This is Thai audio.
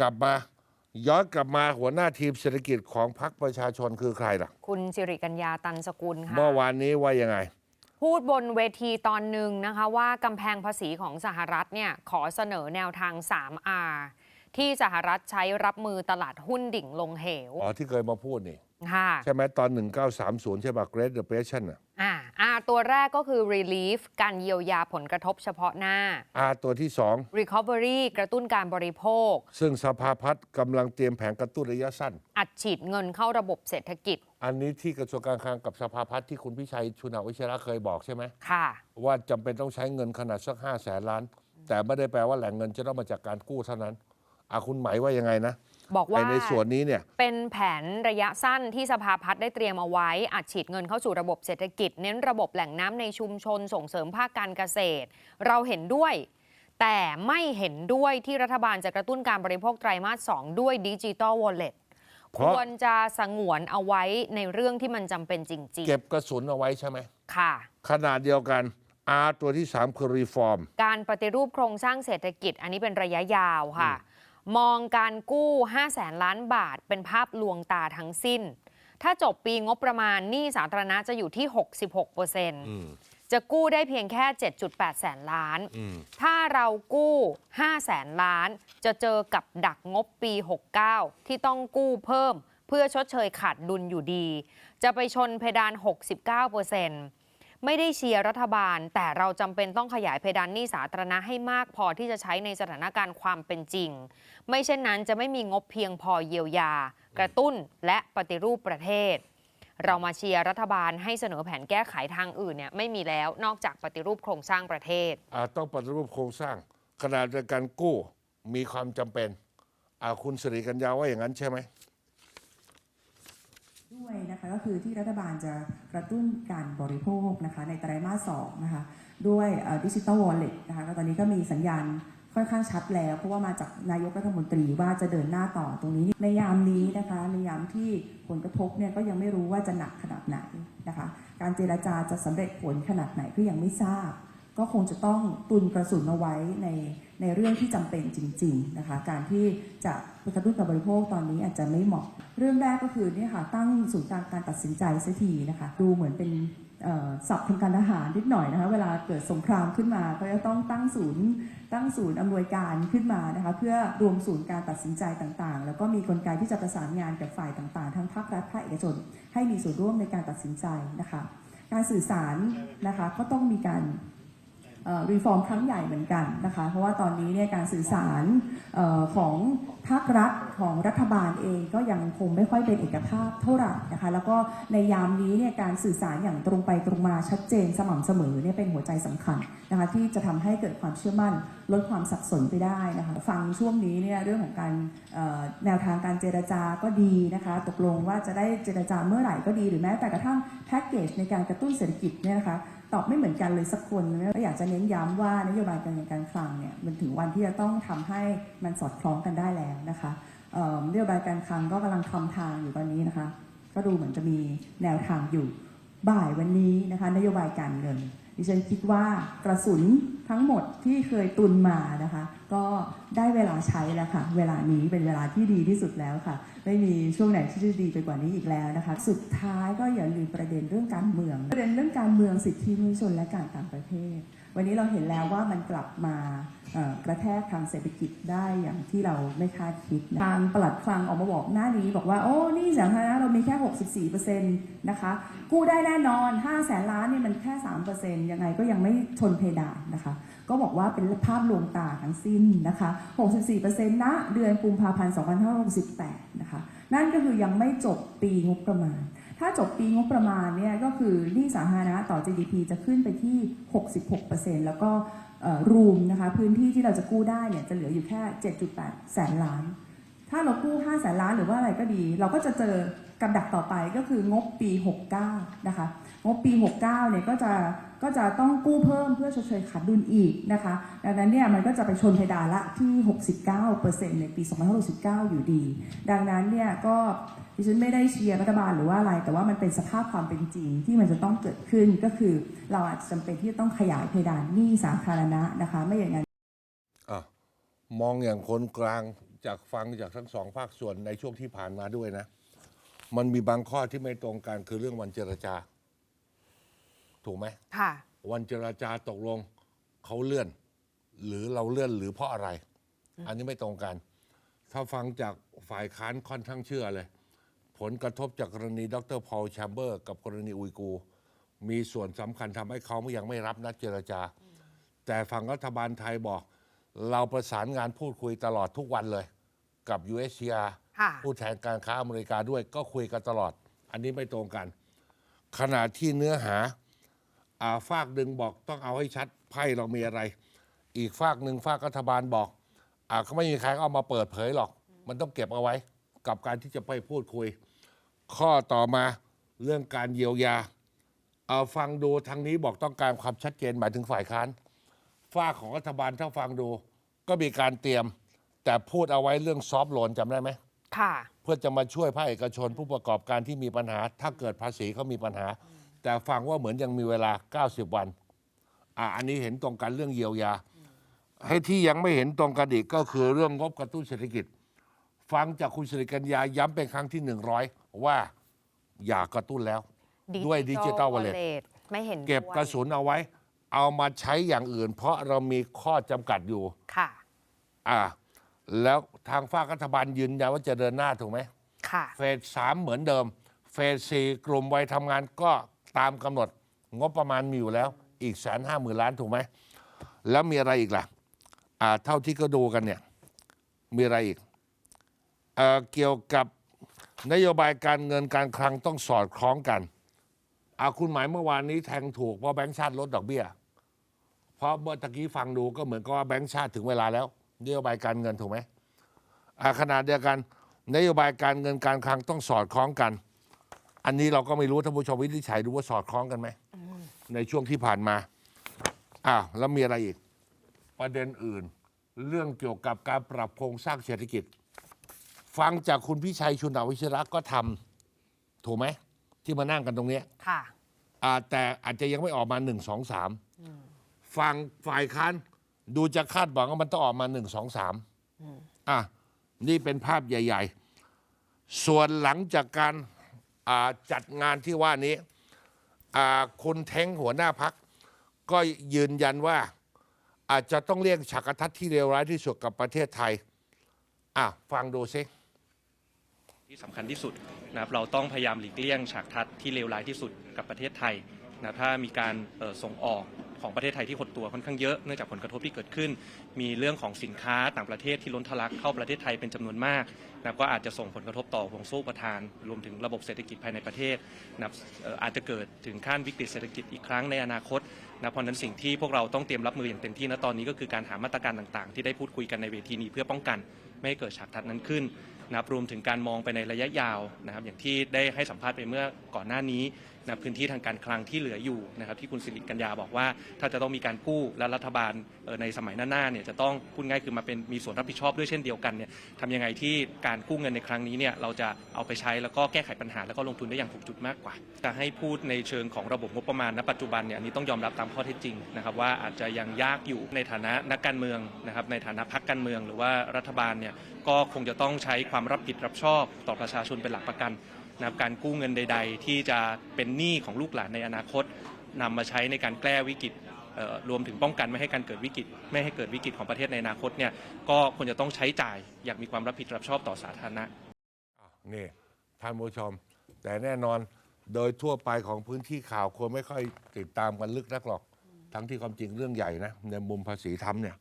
กลับมาย้อนกลับมาหัวหน้าทีมเศรษฐกิจของพรรคประชาชนคือใครล่ะ คุณสิริกัญญาตันสกุลค่ะ เมื่อวานนี้ว่ายังไง พูดบนเวทีตอนหนึ่งนะคะว่ากำแพงภาษีของสหรัฐเนี่ยขอเสนอแนวทาง 3R ที่สหรัฐใช้รับมือตลาดหุ้นดิ่งลงเหว อ๋อที่เคยมาพูดนี่ ค่ะ ใช่ไหมตอน 1930 ใช่ป่ะ Great Depression อะ อ่า R ตัวแรกก็คือ relief การเยียวยาผลกระทบเฉพาะหน้า อาตัวที่สอง recovery กระตุ้นการบริโภค ซึ่งสภาพัฒน์กำลังเตรียมแผนกระตุ้นระยะสั้น อัดฉีดเงินเข้าระบบเศรษฐกิจอันนี้ที่กระทรวงการคลังกับสภาพัฒน์ที่คุณพิชัยชุนาวิชระเคยบอกใช่ไหม ค่ะ ว่าจำเป็นต้องใช้เงินขนาดสักห้าแสนล้าน แต่ไม่ได้แปลว่าแหล่งเงินจะต้องมาจากการกู้เท่านั้นอาคุณหมายว่ายังไงนะ บอกว่าในส่วนนี้เนี่ยเป็นแผนระยะสั้นที่สภาพัฒน์ได้เตรียมเอาไว้อัดฉีดเงินเข้าสู่ระบบเศรษฐกิจ เน้นระบบแหล่งน้ำในชุมชนส่งเสริมภาคการเกษตร เราเห็นด้วย แต่ไม่เห็นด้วยที่รัฐบาลจะกระตุ้นการบริโภคไตรมาส 2 ด้วยดิจิตอลวอลเล็ตควรจะสงวนเอาไว้ในเรื่องที่มันจำเป็นจริง ๆ เก็บกระสุนเอาไว้ใช่ไหมค่ะ ขนาดเดียวกันอาตัวที่สามคือรีฟอร์ม การปฏิรูปโครงสร้างเศรษฐกิจ อันนี้เป็นระยะยาวค่ะ มองการกู้5แสนล้านบาท เป็นภาพลวงตาทั้งสิ้น ถ้าจบปีงบประมาณหนี้สาธารณะจะอยู่ที่ 66%จะกู้ได้เพียงแค่ 7.8 แสนล้าน ถ้าเรากู้ 5 แสนล้าน จะเจอกับดักงบปี 69 ที่ต้องกู้เพิ่ม เพื่อชดเชยขาดดุลอยู่ดี จะไปชนเพดาน 69% ไม่ได้เชียร์รัฐบาล แต่เราจำเป็นต้องขยายเพดานหนี้สาธารณะให้มากพอที่จะใช้ในสถานการณ์ความเป็นจริง ไม่เช่นนั้นจะไม่มีงบเพียงพอเยียวยา กระตุ้นและปฏิรูปประเทศ เรามาเชียร์รัฐบาลให้เสนอแผนแก้ไขทางอื่นเนี่ยไม่มีแล้วนอกจากปฏิรูปโครงสร้างประเทศต้องปฏิรูปโครงสร้างขนาดกันกู้มีความจำเป็นคุณสิริกัญญาว่าอย่างนั้นใช่ไหม ก็คือที่รัฐบาลจะกระตุ้นการบริโภคนะคะในไตรมาสสองนะคะด้วยดิจิตอลวอลเล็ตนะคะตอนนี้ก็มีสัญญาณค่อนข้างชัดแล้ว เพราะว่ามาจากนายกรัฐมนตรีว่าจะเดินหน้าต่อตรงนี้ ในยามนี้นะคะในยามที่ผลกระทบเนี่ยก็ยังไม่รู้ว่าจะหนักขนาดไหนนะคะการเจรจาจะสำเร็จผลขนาดไหนก็ยังไม่ทราบ ก็คงจะต้องตุนกระสุนเอาไว้ใน ในเรื่องที่จำเป็นจริงๆนะคะการที่จะกระตุ้นการบริโภคตอนนี้อาจจะไม่เหมาะ เรื่องแรกก็คือเนี่ยค่ะตั้งศูนย์กลางการตัดสินใจเสียทีนะคะดูเหมือนเป็นศัพท์ทางการทหารนิดหน่อยนะคะเวลาเกิดสงครามขึ้นมาก็จะต้องตั้งศูนย์ ตั้งศูนย์อำนวยการขึ้นมานะคะเพื่อรวมศูนย์การตัดสินใจต่างๆ แล้วก็มีกลไกที่จะประสานงานกับฝ่ายต่างๆ ทั้งภาครัฐภาคเอกชน ให้มีส่วนร่วมในการตัดสินใจนะคะการสื่อสารนะคะก็ต้องมีการ รีฟอร์มครั้งใหญ่เหมือนกันนะคะเพราะว่าตอนนี้เนี่ยการสื่อสารออของภาครัฐของรัฐบาลเองก็ยังคงไม่ค่อยเป็นเอกภาพเท่าไหร่นะคะแล้วก็ในยามนี้เนี่ยการสื่อสารอย่างตรงไปตรงมาชัดเจนสม่ำเสมอเนี่ยเป็นหัวใจสำคัญนะคะที่จะทำให้เกิดความเชื่อมั่นลดความสับสนไปได้นะคะฟังช่วงนี้เนี่ยเรื่องของการแนวทางการเจรจาก็ดีนะคะตกลงว่าจะได้เจรจาเมื่อไหร่ก็ดีหรือแม้แต่กระทั่งแพ็กเกจในการกระตุ้นเศรษฐกิจเนี่ยนะคะ ตอบไม่เหมือนกันเลยสักคนก็อยากจะเน้นย้ำว่านโยบายการเงินการคลังเนี่ยมันถึงวันที่จะต้องทำให้มันสอดคล้องกันได้แล้วนะคะเอ่อนโยบายการคลังก็กำลังทำทางอยู่ตอนนี้นะคะ ก็ดูเหมือนจะมีแนวทางอยู่บ่ายวันนี้นะคะ นโยบายการเงิน ดิฉันคิดว่ากระสุนทั้งหมดที่เคยตุนมานะคะ ก็ได้เวลาใช้แล้วค่ะ เวลานี้เป็นเวลาที่ดีที่สุดแล้วค่ะ ไม่มีช่วงไหนที่จะดีไปกว่านี้อีกแล้วนะคะ สุดท้ายก็อย่าลืมประเด็นเรื่องการเมือง ประเด็นเรื่องการเมืองสิทธิมนุษยชนและการต่างประเทศ วันนี้เราเห็นแล้วว่ามันกลับมาเอ่อกระแทกทางเศรษฐกิจได้อย่างที่เราไม่คาดคิดนะทางปลัดคลังออกมาบอกหน้านี้บอกว่า โอ้นี่สาธารณะเรามีแค่ 64%นะคะกู้ได้แน่นอน 5 แสนล้านเนี่ยมันแค่ 3%ยังไงก็ยังไม่ชนเพดานนะคะ ก็บอกว่าเป็นภาพลวงตาทั้งสิ้นนะคะ 64%ณเดือนกุมภาพันธ์ 2568 นะคะ นั่นก็คือยังไม่จบปีงบประมาณ ถ้าจบปีงบประมาณเนี่ยก็คือหนี้สาธารณะต่อ GDP จะขึ้นไปที่ 66%แล้วก็รูมนะคะพื้นที่ที่เราจะกู้ได้เนี่ยจะเหลืออยู่แค่ 7.8 แสนล้าน ถ้าเรากู้ 5 แสนล้านหรือว่าอะไรก็ดี เราก็จะเจอกับดักต่อไปก็คืองบปี 69 นะคะ งบปี 69 เนี่ยก็จะก็จะต้องกู้เพิ่มเพื่อชดเชยขาดดุลอีกนะคะดังนั้นเนี่ยมันก็จะไปชนเพดานละที่ 69%ในปี 2569 อยู่ดี ดังนั้นเนี่ยก็ดิฉันไม่ได้เชียร์รัฐบาลหรือว่าอะไร แต่ว่ามันเป็นสภาพความเป็นจริงที่มันจะต้องเกิดขึ้นก็คือเราอาจจะจำเป็นที่จะต้องขยายเพดานหนี้สาธารณะนะคะไม่อย่างนั้นอมองอย่างคนกลางจากฟังจากทั้งสองภาคส่วนในช่วงที่ผ่านมาด้วยนะ มันมีบางข้อที่ไม่ตรงกันคือเรื่องวันเจรจา ถูกไหมค่ะวันเจรจาตกลงเขาเลื่อน หรือเราเลื่อนหรือเพราะอะไร อันนี้ไม่ตรงกัน ถ้าฟังจากฝ่ายค้านค่อนข้างเชื่อเลย ผลกระทบจากกรณีดรพอลแชมเบอร์ กับกรณีอุยกูร์มีส่วนสำคัญทำให้เขายังไม่รับนัดเจรจา แต่ฝั่งรัฐบาลไทยบอก เราประสานงานพูดคุยตลอดทุกวันเลย กับ USCR ค่ะผู้แทนการค้าอเมริกาด้วยก็คุยกันตลอด อันนี้ไม่ตรงกัน ขณะที่เนื้อหา อ่าฝากหนึ่งบอกต้องเอาให้ชัดไพ่เรามีอะไร อีกฝากหนึ่งฝากรัฐบาลบอกอ่าเขาไม่มีใครเอามาเปิดเผยหรอก มันต้องเก็บเอาไว้ กับการที่จะไปพูดคุย ข้อต่อมาเรื่องการเยียวยาเอาฟังดูทางนี้บอกต้องการความชัดเจนหมายถึงฝ่ายค้านฝ้ากของรัฐบาลถ้าฟังดู ก็มีการเตรียม แต่พูดเอาไว้เรื่องซอฟต์โลนจำได้ไหม ค่ะ เพื่อจะมาช่วยภาคเอกชนผู้ประกอบการที่มีปัญหา ถ้าเกิดภาษีเขามีปัญหา แต่ฟังว่าเหมือนยังมีเวลา 90 วันอะอันนี้เห็นตรงกันเรื่องเยียวยา ให้ที่ยังไม่เห็นตรงกันอีกก็คือเรื่องงบกระตุ้นเศรษฐกิจ ฟังจากคุณสิริกัญญาย้ำเป็นครั้งที่ 100 ว่าอยากกระตุ้นแล้ว ด้วย Digital Wallet ไม่เห็นเก็บด้วยกระสุนเอาไว้ เอามาใช้อย่างอื่น เพราะเรามีข้อจำกัดอยู่ ค่ะ อ่า แล้วทางฝ้ากรัฐบาลยืนยันว่าจะเดินหน้าถูกไหมค่ะ เฟสสามเหมือนเดิม เฟสสี่กลุ่มวัยทำงานก็ ตามกำหนดงบประมาณมีอยู่แล้วอีกแสนห้าหมื่นล้านถูกไหม แล้วมีอะไรอีกล่ะอ่าเท่าที่ก็ดูกันเนี่ย มีอะไรอีกเอ่อเกี่ยวกับนโยบายการเงินการคลังต้องสอดคล้องกันอาคุณหมายเมื่อวานนี้แทงถูกเพราะแบงก์ชาติลดดอกเบี้ย เพราะเมื่อตะกี้ฟังดูก็เหมือนกับว่าแบงก์ชาติถึงเวลาแล้วนโยบายการเงินถูกไหมอ่าขนาดเดียวกัน นโยบายการเงินการคลังต้องสอดคล้องกัน อันนี้เราก็ไม่รู้ท่านผู้ชมวินิจฉัยดูว่าสอดคล้องกันไหมในช่วงที่ผ่านมาอ้าวแล้วมีอะไรอีก ประเด็นอื่น เรื่องเกี่ยวกับการปรับโครงสร้างเศรษฐกิจ ฟังจากคุณพิชัยชุนดาวิชระก็ทำถูกไหม ที่มานั่งกันตรงเนี้ย ค่ะ อ่าแต่อาจจะยังไม่ออกมาหนึ่งสองสามฝั่งฝ่ายค้านดูจะคาดหวังว่ามันต้องออกมาหนึ่งสองสามอะนี่เป็นภาพใหญ่ ๆ ส่วนหลังจากการอ่า จัดงานที่ว่านี้คุณเท้งหัวหน้าพักก็ยืนยันว่า อาจจะต้องเรียกฉากทัศน์ที่เลวร้ายที่สุดกับประเทศไทยอะฟังดูซิที่สำคัญที่สุดนะครับเราต้องพยายามหลีกเลี่ยงฉากทัศน์ที่เลวร้ายที่สุดกับประเทศไทยนะถ้ามีการส่งออก ของประเทศไทยที่หดตัวค่อนข้างเยอะเนื่องจากผลกระทบที่เกิดขึ้น มีเรื่องของสินค้าต่างประเทศที่ล้นทะลักเข้าประเทศไทยเป็นจำนวนมากนะครับก็อาจจะส่งผลกระทบต่อห่วงโซ่ประทาน รวมถึงระบบเศรษฐกิจภายในประเทศนะครับอาจจะเกิดถึงขั้นวิกฤตเศรษฐกิจอีกครั้งในอนาคตนะเพราะนั้นสิ่งที่พวกเราต้องเตรียมรับมืออย่างเต็มที่ณตอนนี้ก็คือการหามาตรการต่างๆ ที่ได้พูดคุยกันในเวทีนี้เพื่อป้องกันไม่ให้เกิดฉากทัศน์นั้นขึ้นนะครับรวมถึงการมองไปในระยะยาวนะครับอย่างที่ได้ให้สัมภาษณ์ไปเมื่อก่อนหน้านี้นะพื้นที่ทางการคลังที่เหลืออยู่นะครับที่คุณสิริกัญญาบอกว่า ถ้าจะต้องมีการกู้และรัฐบาลในสมัยหน้าๆเนี่ยจะต้องพูดง่ายคือมาเป็นมีส่วนรับผิดชอบด้วยเช่นเดียวกันเนี่ยทำยังไงที่การกู้เงินในครั้งนี้เนี่ยเราจะเอาไปใช้แล้วก็แก้ไขปัญหาแล้วก็ลงทุนได้อย่างถูกจุดมากกว่า จะให้พูดในเชิงของระบบงบประมาณณปัจจุบันเนี่ยอันนี้ต้องยอมรับตามข้อเท็จจริงนะครับว่าอาจจะยังยากอยู่ในฐานะนักการเมืองนะครับในฐานะพรรคการเมือง หรือว่ารัฐบาลเนี่ยก็คงจะต้องใช้ความรับผิดรับชอบต่อประชาชนเป็นหลักประกัน นะครับการกู้เงินใด ๆ ที่จะเป็นหนี้ของลูกหลานในอนาคตนำมาใช้ในการแก้วิกฤตรวมถึงป้องกันไม่ให้การเกิดวิกฤตไม่ให้เกิดวิกฤตของประเทศในอนาคตเนี่ยก็ควรจะต้องใช้จ่ายอย่างมีความรับผิดรับชอบต่อสาธารณะนี่ท่านผู้ชม แต่แน่นอนโดยทั่วไปของพื้นที่ข่าวคนไม่ค่อยติดตามกันลึกนักหรอก ทั้งที่ความจริงเรื่องใหญ่นะในมุมภาษีทำเนี่ย